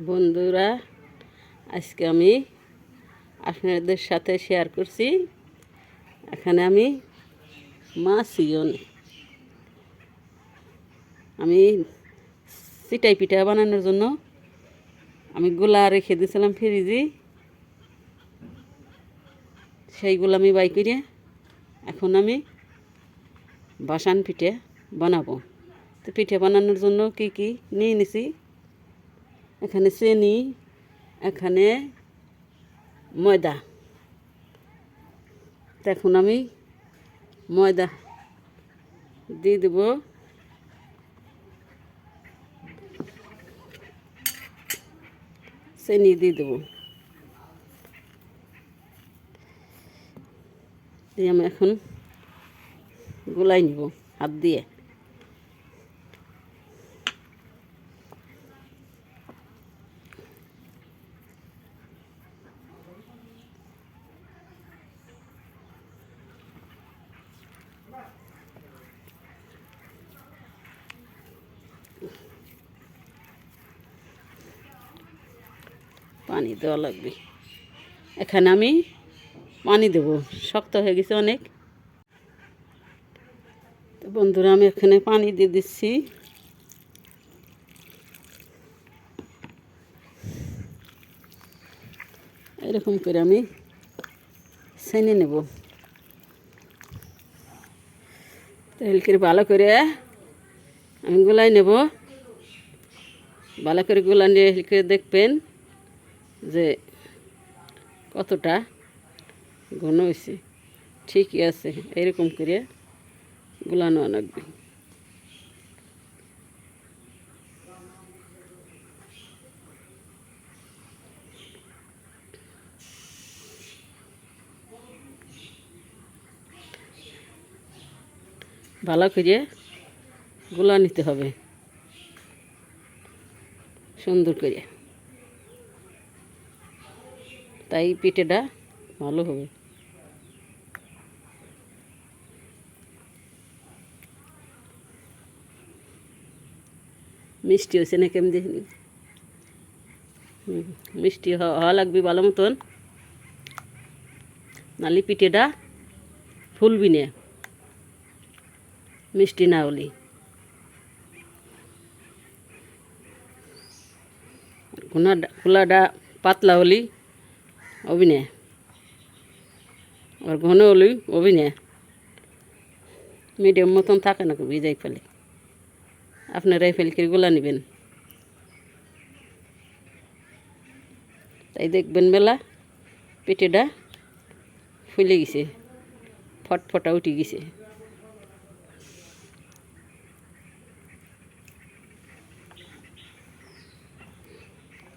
বন্ধুরা, আজকে আমি আপনাদের সাথে শেয়ার করছি। এখানে আমি মাছ ইয়ন আমি চিটাই পিঠা বানানোর জন্য আমি গোলা রেখে দিয়েছিলাম ফ্রিজে। সেইগুলো আমি বাই করে এখন আমি বাসান পিঠে বানাবো। তো পিঠে বানানোর জন্য কি কি নিয়ে নিছি? এখানে চিনি, এখানে ময়দা। এখন আমি ময়দা দিয়ে দেব। চিনি দিয়ে দেবো। দিয়ে আমি এখন গোলাই নিব, হাত দিয়ে। পানি দেওয়া লাগবে। এখানে আমি পানি দেব, শক্ত হয়ে গেছে অনেক। তো বন্ধুরা, আমি এখানে পানি দিয়ে দিচ্ছি। এরকম করে আমি ছেনে নেব। তেল করে ভালো করে আমি গোলাই নেব। ভালো করে গোলা নিয়ে দেখবেন। যে কতটা ঘন হয়েছে ঠিকই আছে এরকম করে গুলানো লাগবে। ভালো করে গুলা নিতে হবে। সুন্দর করে তাই পিঠেটা ভালো হবে। মিষ্টি হয়েছে না কেমন মিষ্টি হওয়া লাগবে ভালো মতন। নালি পিঠেটা ফুলবি না। মিষ্টি না হলি। খোলাটা পাতলা হলি না আর ঘন হলি হবি মিডিয়াম মতন থাকে না ভিজাই ফেলে। আপনারা এই ফেলকে গোলা নেবেন? তাই দেখবেন বেলা, পেটেটা ফুলে গেছে, ফটফটা উঠে গেছে।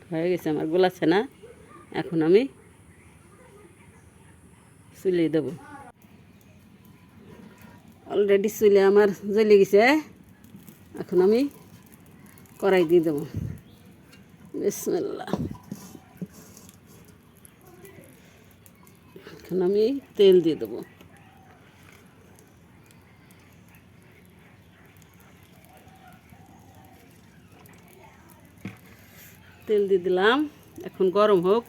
হয়ে গেছে আমার গোলা না এখন আমি চুলে দেবো। অলরেডি চুলে আমার জ্বলে গেছে। এখন আমি কড়াই দিয়ে দেবো। বিসমিল্লাহ। এখন আমি তেল দিয়ে দেবো। তেল দিয়ে দিলাম। এখন গরম হোক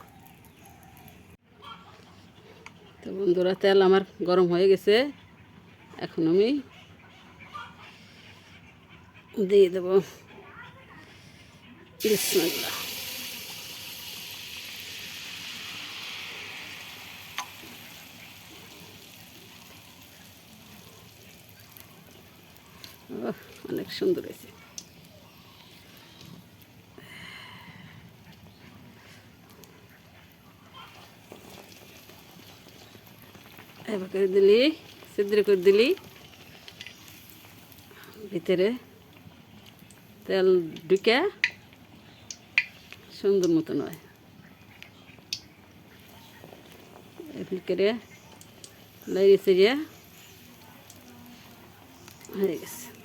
তো বন্ধুরা তেল আমার গরম হয়ে গেছে। এখন আমি দিয়ে দেবো অনেক সুন্দর হয়েছে। এবার করে দিলি সিদ্ধ করে দিলি। ভিতরে তেল ঢুকে সুন্দর মতন হয়। এগুলি করে লাইরে সেরিয়ে হয়ে গেছে।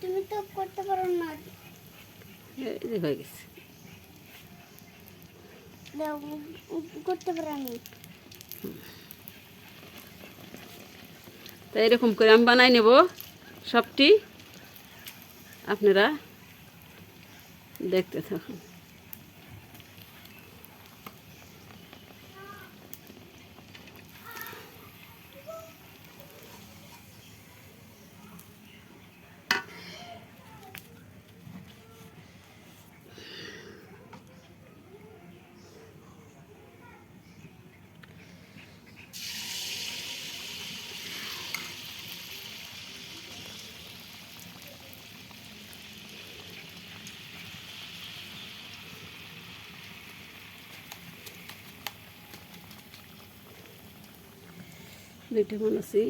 তুমি তো করতে পারো না। এই হয়ে গেছে। করতে পারো আমি। তা এরকম করে আমি বানাই নেব সবটি। আপনারা দেখতে থাকুন। দুইটা বানাচ্ছি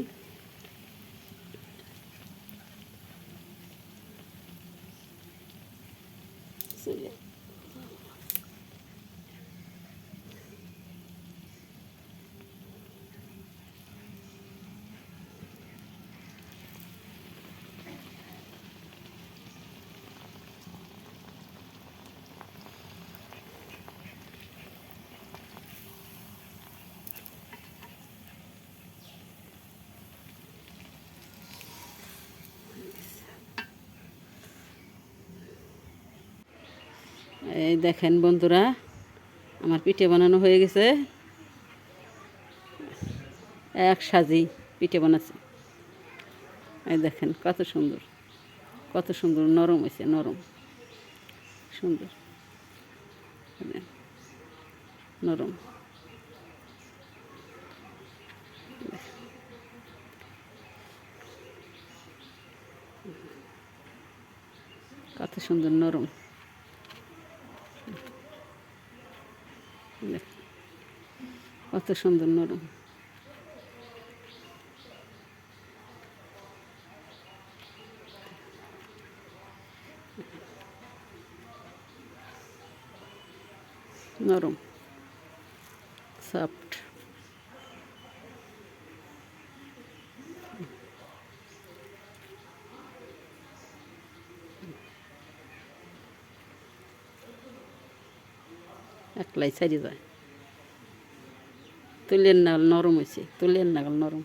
চলে। এই দেখেন বন্ধুরা, আমার পিঠে বানানো হয়ে গেছে। এক সাজি পিঠে বানাচ্ছে। এই দেখেন কত সুন্দর কত সুন্দর, নরম হয়েছে, নরম। সুন্দর। নরম। কত সুন্দর, নরম দেখ, কত সুন্দর নরম। নরম সফট একলাই ছাড়ি যায়। তুলের না নরম হয়েছে তুলেন না নরম।